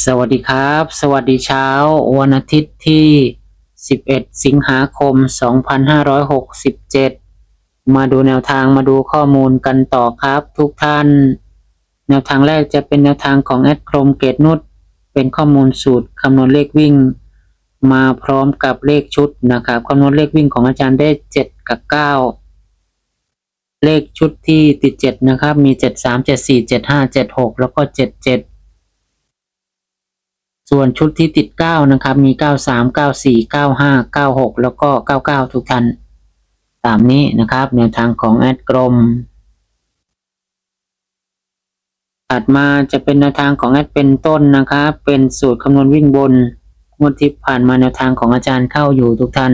สวัสดีครับ สวัสดีเช้า วันอาทิตย์ที่ 11 สิงหาคม 2567 มาดูแนวทางมาดูข้อมูลกันต่อครับ ทุกท่าน แนวทางแรกจะเป็นแนวทางของแอดโครมเกตนุชเป็นข้อมูลสูตรคำนวณเลขวิ่ง มาพร้อมกับเลขชุดนะครับคำนวณเลขวิ่งของอาจารย์ได้ 7 กับ 9 เลขชุดที่ติด 7 นะครับ มี 7 3 7 4 7 5 7 6 แล้วก็ 7 7 ส่วนชุดที่ติด 9 นะครับ มี 93 94 95 96 แล้วก็ 99 ทุกท่านตามนี้นะครับแนวทางของแอดกรม ถัดมาจะเป็นแนวทางของแอดเป็นต้นนะครับ เป็นสูตรคำนวณวิ่งบนงวดที่ผ่านมาแนวทางของอาจารย์เข้าอยู่ทุกท่าน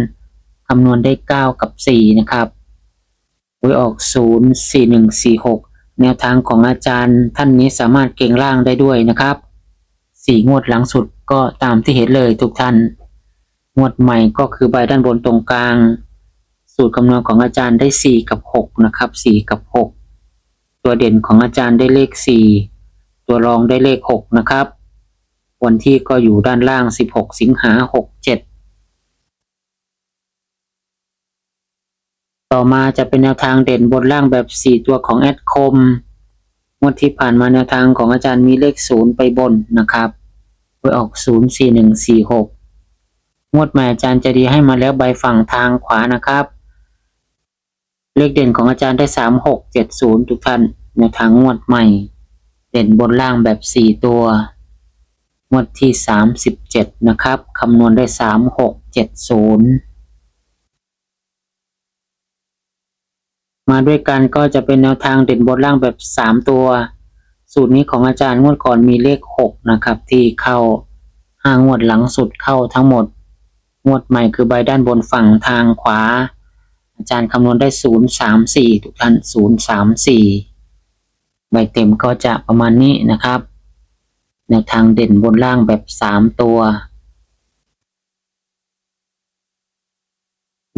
คำนวณได้ 9 กับ 4 นะครับไว้ออก 0 4 1 4 6 แนวทางของอาจารย์ท่านนี้สามารถเก่งล่างได้ด้วยนะครับ สี่งวดหลังสุดก็ตามที่เห็นเลยทุกท่าน งวดใหม่ก็คือใบด้านบนตรงกลาง สูตรคำนวณของอาจารย์ได้สี่กับหกนะครับสี่กับหกตัวเด่นของอาจารย์ได้เลขสี่ตัวรองได้เลขหกนะครับ วันที่ก็อยู่ด้านล่างสิบหกสิงหาหกเจ็ดต่อมาจะเป็นแนวทางเด่นบนล่างแบบสี่ตัวของแอดคม งวดที่ผ่านมาแนวทางของอาจารย์มีเลขศูนย์ไปบนนะครับไปออกศูนย์สี่หนึ่งสี่หกงวดใหม่อาจารย์จะดีให้มาแล้วใบฝั่งทางขวานะครับ เลขเด่นของอาจารย์ได้สามหกเจ็ดศูนย์ทุกท่านแนวทางงวดใหม่ เด่นบนล่างแบบสี่ตัวงวดที่สามสิบเจ็ดนะครับคำนวณได้สามหกเจ็ดศูนย์ มาด้วยกันก็จะเป็นแนวทางเด่นบนล่างแบบสามตัว สูตรนี้ของอาจารย์งวดก่อนมีเลขหกนะครับ ที่เข้าห้างวดหลังสุดเข้าทั้งหมด งวดใหม่คือใบด้านบนฝั่งทางขวา อาจารย์คำนวณได้ศูนย์สามสี่ทุกท่านศูนย์สามสี่ใบเต็มก็จะประมาณนี้นะครับ แนวทางเด่นบนล่างแบบสามตัว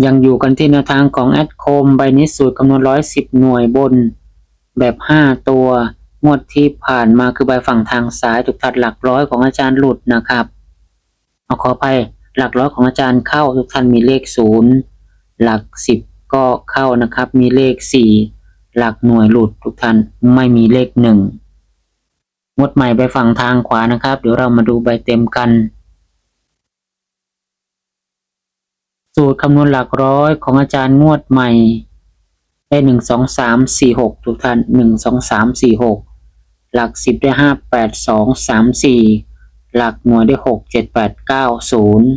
ยังอยู่กันที่แนวทางของแอดโคมใบนี้สูตรคำนวณร้อยสิบหน่วยบน แบบห้าตัวงวดที่ผ่านมาคือใบฝั่งทางซ้ายถูกตัดหลักร้อยของอาจารย์หลุดนะครับเอาขอไปหลักร้อยของอาจารย์เข้าทุกท่านมีเลขศูนย์หลักสิบก็เข้านะครับ มีเลขสี่หลักหน่วยหลุดทุกท่านไม่มีเลขหนึ่งงวดใหม่ใบฝั่งทางขวานะครับ เดี๋ยวเรามาดูใบเต็มกัน สูตรคำนวณหลักร้อยของอาจารย์งวดใหม่ ได้หนึ่งสองสามสี่หกทุกท่านหนึ่งสองสามสี่หกหลักสิบได้ห้าแปดสองสามสี่หลักหน่วยได้หกเจ็ดแปดเก้าศูนย์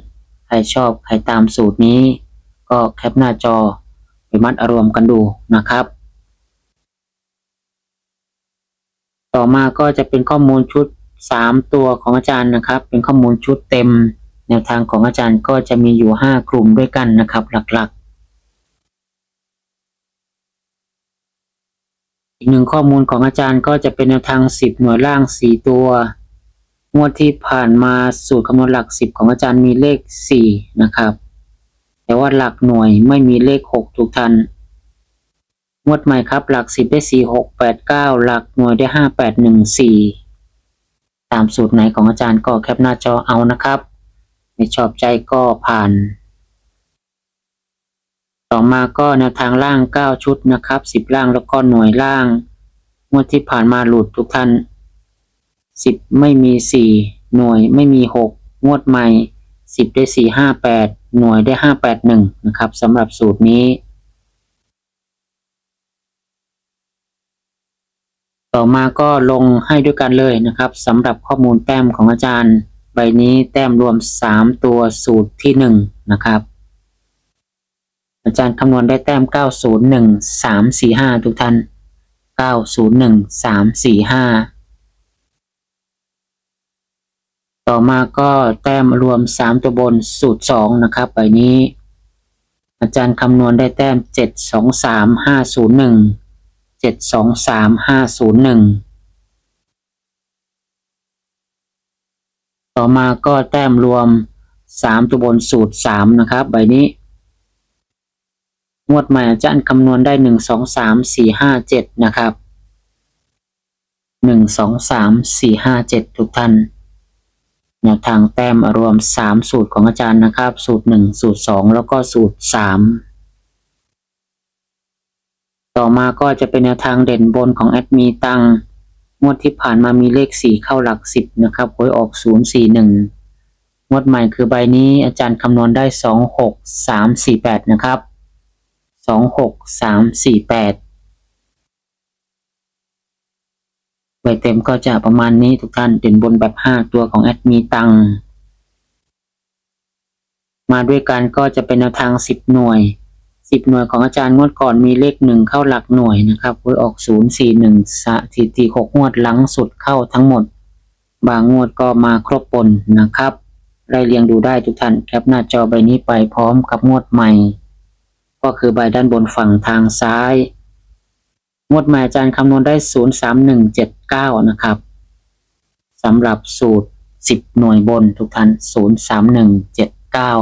ใครชอบใครตามสูตรนี้ ก็แคปหน้าจอไปมัดอารมณ์กันดูนะครับ ต่อมาก็จะเป็นข้อมูลชุดสามตัวของอาจารย์นะครับ เป็นข้อมูลชุดเต็ม แนวทางของอาจารย์ก็จะมีอยู่ห้ากลุ่มด้วยกันนะครับ หลักๆ อีกหนึ่งข้อมูลของอาจารย์ก็จะเป็นแนวทางสิบหน่วยล่างสี่ตัว งวดที่ผ่านมาสูตรคำนวณหลักสิบของอาจารย์มีเลขสี่นะครับ แต่ว่าหลักหน่วยไม่มีเลขหกทุกท่านงวดใหม่ครับ หลักสิบได้สี่หกแปดเก้าหลักหน่วยได้ห้าแปดหนึ่งสี่ตามสูตรไหนของอาจารย์ก็แคปหน้าจอเอานะครับ ไม่ชอบใจก็ผ่าน ต่อมาก็แนวทางล่าง 9 ชุดนะครับ 10 ล่างแล้วก็หน่วยล่าง งวดที่ผ่านมาหลุดทุกท่าน 10 ไม่มี 4 หน่วยไม่มี 6 งวดใหม่ 10 ได้ 4 5 8 หน่วยได้ 5 8 1 นะครับสำหรับสูตรนี้ต่อมาก็ลงให้ด้วยกันเลยนะครับสำหรับข้อมูลแต้มของอาจารย์ ใบนี้แต้มรวม 3 ตัวสูตรที่ 1 นะครับ อาจารย์คำนวณได้แต้ม 901 345 ทุกท่าน 901 345 ต่อมาก็แต้มรวม 3 ตัวบนสูตร 2 นะครับ ใบนี้ อาจารย์คำนวณได้แต้ม 723 501 723 501 ต่อมาก็แต้มรวมสามตัวบนสูตรสามนะครับ ใบนี้งวดใหม่อาจารย์คำนวณได้หนึ่งสองสามสี่ห้าเจ็ดนะครับหนึ่งสองสามสี่ห้าเจ็ดทุกท่านแนวทางแต้มรวมสามสูตรของอาจารย์นะครับ สูตรหนึ่งสูตรสองแล้วก็สูตรสามต่อมาก็จะเป็นแนวทางเด่นบนของแอดมีตัง งวดที่ผ่านมามีเลขสี่เข้าหลักสิบนะครับหวยออกศูนย์สี่หนึ่งงวดใหม่คือใบนี้อาจารย์คำนวณได้สองหกสามสี่แปดนะครับสองหกสามสี่แปดใบเต็มก็จะประมาณนี้ทุกท่านเด่นบนแบบห้าตัวของแอดมีตังมาด้วยกันก็จะเป็นแนวทางสิบหน่วย สิบหน่วยของอาจารย์งวดก่อนมีเลขหนึ่งเข้าหลักหน่วยนะครับหวยออกศูนย์สี่หนึ่งสถิติหกงวดหลังสุดเข้าทั้งหมด บางงวดก็มาครบปนนะครับไล่เรียงดูได้ทุกท่านแคปหน้าจอใบนี้ไปพร้อมกับงวดใหม่ ก็คือใบด้านบนฝั่งทางซ้าย งวดใหม่อาจารย์คำนวณได้ศูนย์สามหนึ่งเจ็ดเก้านะครับสำหรับสูตรสิบหน่วยบนทุกท่านศูนย์สามหนึ่งเจ็ดเก้า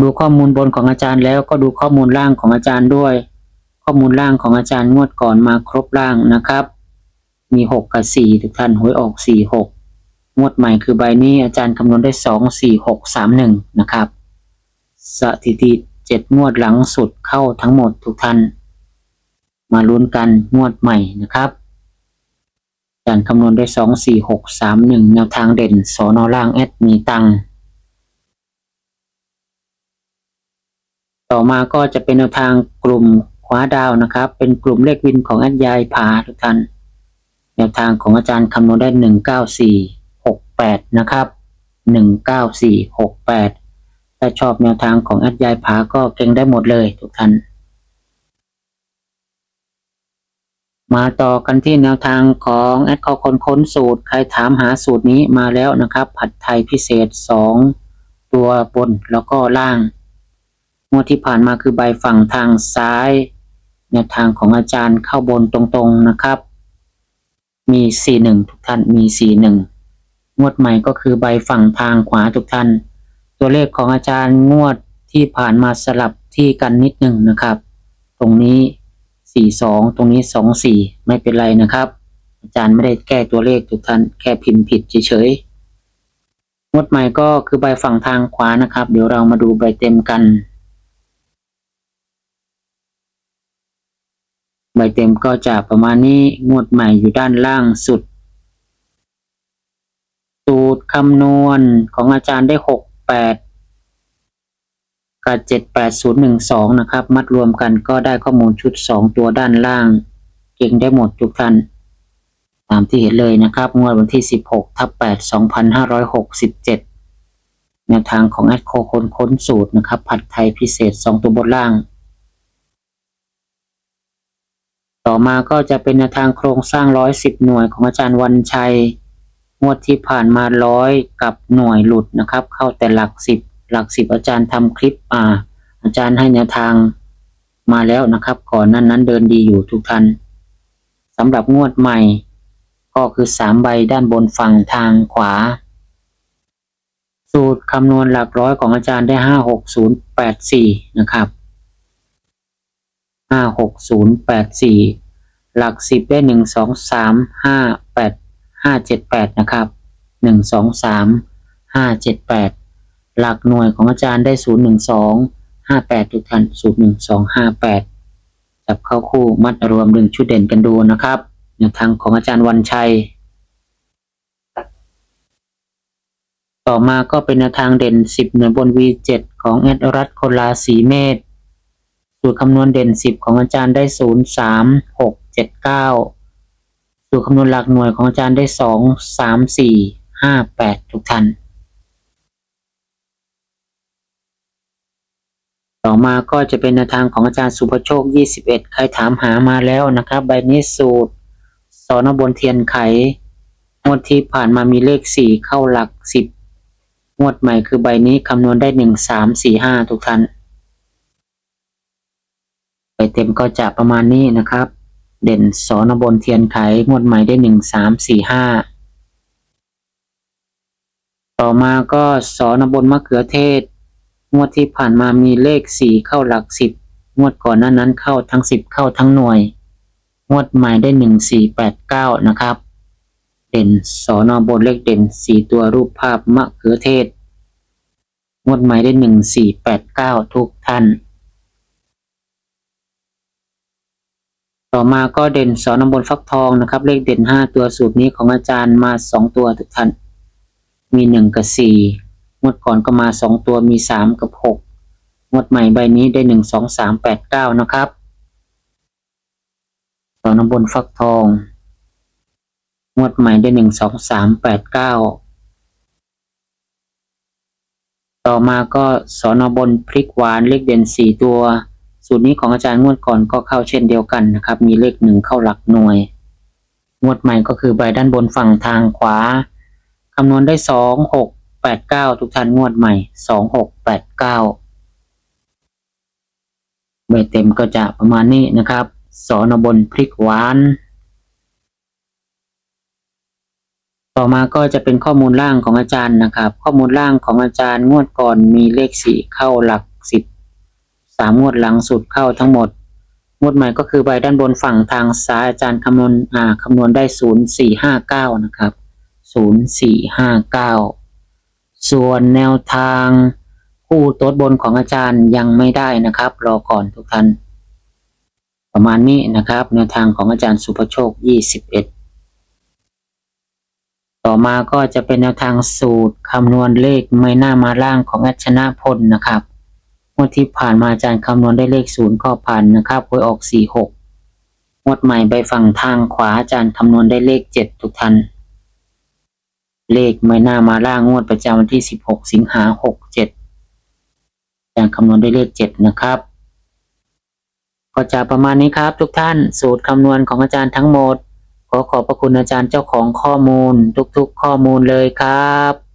ดูข้อมูลบนของอาจารย์แล้วก็ดูข้อมูลล่างของอาจารย์ด้วย ข้อมูลล่างของอาจารย์งวดก่อนมาครบล่างนะครับ มีหกกับสี่ทุกท่านหวยออกสี่หกงวดใหม่คือใบนี้อาจารย์คำนวณได้สองสี่หกสามหนึ่งนะครับ สถิติเจ็ดงวดหลังสุดเข้าทั้งหมดทุกท่าน มาลุ้นกันงวดใหม่นะครับอาจารย์คำนวณได้สองสี่หกสามหนึ่งแนวทางเด่นสอนอล่างแอดมีตังค์ ต่อมาก็จะเป็นแนวทางกลุ่มขวาดาวนะครับ เป็นกลุ่มเลขวินของอัจยายผาทุกท่านแนวทางของอาจารย์คำนวณได้หนึ่งเก้าสี่หกแปดนะครับหนึ่งเก้าสี่หกแปดถ้าชอบแนวทางของอัจยายผาก็เก่งได้หมดเลยทุกท่านมาต่อกันที่แนวทางของแอดคอคนค้นสูตร ใครถามหาสูตรนี้มาแล้วนะครับ ผัดไทยพิเศษสองตัวบนแล้วก็ล่าง งวดที่ผ่านมาคือใบฝั่งทางซ้ายแนวทางของอาจารย์เข้าบนตรงๆนะครับ มี 41 ทุกท่านมี 41 งวดใหม่ก็คือใบฝั่งทางขวาทุกท่าน ตัวเลขของอาจารย์งวดที่ผ่านมาสลับที่กันนิดหนึ่งนะครับ ตรงนี้ 42 ตรงนี้ 24 ไม่เป็นไรนะครับ อาจารย์ไม่ได้แก้ตัวเลขทุกท่านแค่พิมพ์ผิดเฉยๆงวดใหม่ก็คือใบฝั่งทางขวานะครับ เดี๋ยวเรามาดูใบเต็มกัน ใบเต็มก็จะประมาณนี้งวดใหม่อยู่ด้านล่างสุด สูตรคำนวณของอาจารย์ได้หกแปดกับเจ็ดแปดศูนะครับ มัดรวมกันก็ได้ข้อมูลชุดสองตัวด้านล่าง เก่งได้หมดทุกท่าน ตามที่เห็นเลยนะครับ งวดวันที่สิบหกทับแปดสองพันห้าร้อยหกสิบเจ็ดแนวทางของแอดโคคนค้นสูตรนะครับ ผัดไทยพิเศษสองตัวบนล่าง ต่อมาก็จะเป็นแนวทางโครงสร้างร้อยสิบหน่วยของอาจารย์วันชัย งวดที่ผ่านมาร้อยกับหน่วยหลุดนะครับ เข้าแต่หลักสิบหลักสิบอาจารย์ทำคลิปอ่า อาจารย์ให้แนวทางมาแล้วนะครับ ก่อนนั้นนั้นเดินดีอยู่ทุกท่านสำหรับงวดใหม่ ก็คือสามใบด้านบนฝั่งทางขวา สูตรคำนวณหลักร้อยของอาจารย์ได้ห้าหกศูนย์แปดสี่นะครับ ห้าหกศูนย์แปดสี่หลักสิบได้หนึ่งสองสามห้าแปดห้าเจ็ดแปดนะครับหนึ่งสองสามห้าเจ็ดแปดหลักหน่วยของอาจารย์ได้ศูนย์หนึ่งสองห้าแปดทุกท่านศูนย์หนึ่งสองห้าแปดจับเข้าคู่มัดรวมดึงชุดเด่นกันดูนะครับแนวทางของอาจารย์วันชัย ต่อมาก็เป็นแนวทางเด่นสิบหน่วยบน V7 ของแอดรัตคนลาสีเมธ สูตรคำนวณเด่นสิบของอาจารย์ได้ศูนย์สามหกเจ็ดเก้าสูตรคำนวณหลักหน่วยของอาจารย์ได้สองสามสี่ห้าแปดทุกท่าน ต่อมาก็จะเป็นแนวทางของอาจารย์สุภโชค 21 ใครถามหามาแล้วนะครับ ใบนี้สูตรสอนบนเทียนไข งวดที่ผ่านมามีเลขสี่เข้าหลักสิบงวดใหม่คือใบนี้คำนวณได้หนึ่งสามสี่ห้าทุกท่าน ใบเต็มก็จะประมาณนี้นะครับ เด่นสอนบนเทียนไขงวดใหม่ได้หนึ่งสามสี่ห้าต่อมาก็สอนบนมะเขือเทศ งวดที่ผ่านมามีเลขสี่เข้าหลักสิบงวดก่อนหน้านั้นเข้าทั้งสิบเข้าทั้งหน่วย งวดใหม่ได้หนึ่งสี่แปดเก้านะครับ เด่นสอนบนเลขเด่นสี่ตัวรูปภาพมะเขือเทศ งวดใหม่ได้หนึ่งสี่แปดเก้าทุกท่าน ต่อมาก็เด่นสอนบนฟักทองนะครับ เลขเด่นห้าตัวสูตรนี้ของอาจารย์มาสองตัวทุกท่าน มีหนึ่งกับสี่งวดก่อนก็มาสองตัวมีสามกับหกงวดใหม่ใบนี้ได้หนึ่งสองสามแปดเก้านะครับสอนบนฟักทอง งวดใหม่ได้หนึ่งสองสามแปดเก้าต่อมาก็สอนบนพริกหวานเลขเด่นสี่ตัว สูตรนี้ของอาจารย์งวดก่อนก็เข้าเช่นเดียวกันนะครับ มีเลขหนึ่งเข้าหลักหน่วย งวดใหม่ก็คือใบด้านบนฝั่งทางขวาคำนวณได้สองหกแปดเก้าทุกท่านงวดใหม่สองหกแปดเก้าใบเต็มก็จะประมาณนี้นะครับ สอนบนพริกหวาน ต่อมาก็จะเป็นข้อมูลล่างของอาจารย์นะครับ ข้อมูลล่างของอาจารย์งวดก่อนมีเลขสี่เข้าหลักสิบ สามงวดหลังสุดเข้าทั้งหมด งวดใหม่ก็คือใบด้านบนฝั่งทางซ้ายอาจารย์คำนวณอ่าคำนวณได้ศูนย์สี่ห้าเก้านะครับศูนย์สี่ห้าเก้าส่วนแนวทางคู่โต๊ดบนของอาจารย์ยังไม่ได้นะครับ รอก่อนทุกท่านประมาณนี้นะครับ แนวทางของอาจารย์สุภโชคยี่สิบเอ็ดต่อมาก็จะเป็นแนวทางสูตรคำนวณเลขไม่น่ามาล่างของอัชนะพลนะครับ งวดที่ผ่านมาอาจารย์คำนวณได้เลขศูนย์ก็ผ่านนะครับหวยออกสี่หกงวดใหม่ใบฝั่งทางขวาอาจารย์คำนวณได้เลขเจ็ดทุกท่านเลขไม่น่ามาล่างงวดประจำวันที่สิบหกสิงหาหกเจ็ดอาจารย์คำนวณได้เลขเจ็ดนะครับก็จะประมาณนี้ครับ ทุกท่านสูตรคำนวณของอาจารย์ทั้งหมด ขอขอบพระคุณอาจารย์เจ้าของข้อมูล ทุกๆ ข้อมูลเลยครับ